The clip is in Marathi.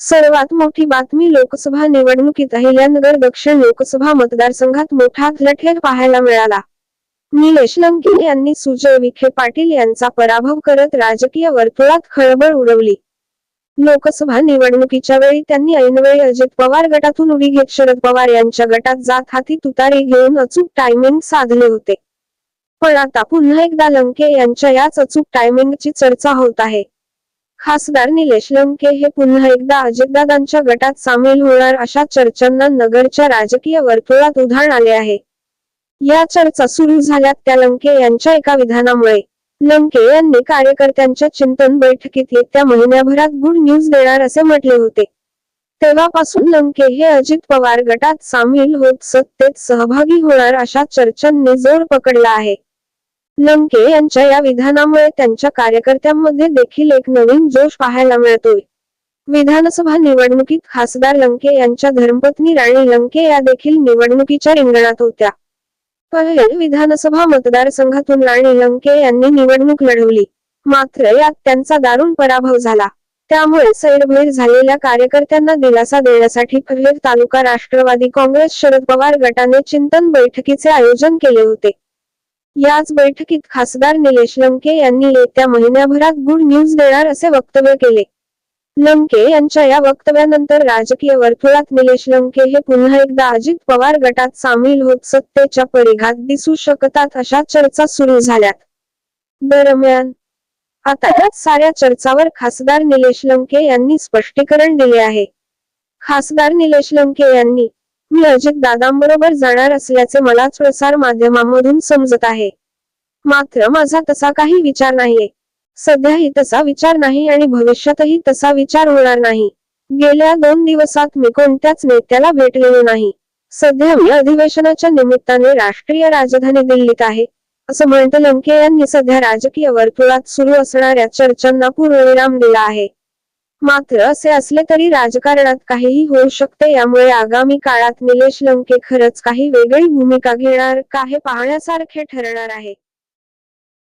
सर्वात मोठी बातमी लोकसभा निवडणुकीत अहिल्यानगर दक्षिण लोकसभा मतदारसंघात मोठा थेट पाहायला मिळाला. निलेश लंके यांनी सुजय विखे पाटील यांचा पराभव करत राजकीय वर्तुळात खळबळ उडवली. लोकसभा निवडणुकीच्या वेळी त्यांनी ऐनवेळी अजित पवार गटातून उडी घेत शरद पवार यांच्या गटात जात हाती तुतारी घेऊन अचूक टायमिंग साधले होते. पण आता पुन्हा एकदा लंके यांच्या याच अचूक टायमिंगची चर्चा होत आहे. खासदार निलेश लंके हे पुन्हा एकदा अजितदादांच्या गटात सामील होणार अशा चर्चांना नगरच्या राजकीय वर्तुळात उधाण आले आहे. या चर्चा सुरू झाल्यात त्या लंके यांच्या एका विधानामुळे. लंके यांनी कार्यकर्त्यांच्या चिंतन बैठकीत येत्या महिन्याभरात गुड न्यूज देणार असे म्हटले होते. तेव्हापासून लंके हे अजित पवार गटात सामील होत सत्तेत सहभागी होणार अशा चर्चांनी जोर पकडला आहे. लंके यांच्या या विधानामुळे त्यांच्या कार्यकर्त्यांमध्ये देखील एक नवीन जोश पाहायला मिळतोय. विधानसभा निवडणुकीत खासदार लंके यांच्या धर्मपत्नी राणी लंके या देखील निवडणुकीच्या रिंगणात होत्या. पहिले विधानसभा मतदारसंघातून राणी लंके यांनी निवडणूक लढवली. मात्र यात त्यांचा दारुण पराभव झाला. त्यामुळे सैरभैर झालेल्या कार्यकर्त्यांना दिलासा देण्यासाठी पहिले तालुका राष्ट्रवादी काँग्रेस शरद पवार गटाने चिंतन बैठकीचे आयोजन केले होते. याच बैठकीत खासदार निलेश लंके यांनी येत्या महिन्याभरात गुड न्यूज देणार असे वक्तव्य केले. लंके यांच्या या वक्तव्यानंतर राजकीय वर्तुळात निलेश लंके हे पुन्हा एकदा अजित पवार गटात सामील होत सत्तेच्या परिघात दिसू शकतात अशा चर्चा सुरू झाल्यात. दरम्यान आता याच साऱ्या चर्चावर खासदार निलेश लंके यांनी स्पष्टीकरण दिले आहे. खासदार निलेश लंके यांनी मी अजित दादांबरोबर जाणार असल्याचे मलाच प्रसार माध्यमांमधून समजत आहे. मात्र माझा तसा काही विचार नाहीये. सध्याही तसा विचार नाही आणि भविष्यातही तसा विचार होणार नाही. गेल्या दोन दिवसात मी कोणत्याच नेत्याला भेटलेलो नाही. सध्या मी अधिवेशनाच्या निमित्ताने राष्ट्रीय राजधानी दिल्लीत आहे असं म्हणत लंके यांनी सध्या राजकीय वर्तुळात सुरू असणाऱ्या चर्चांना पूर्णविराम दिला आहे. मात्र असे असले तरी राजकारणात काहीही होऊ शकते यामुळे आगामी काळात निलेश लंके खरंच काही वेगळी भूमिका घेणार का हे पाहण्यासारखे ठरणार आहे.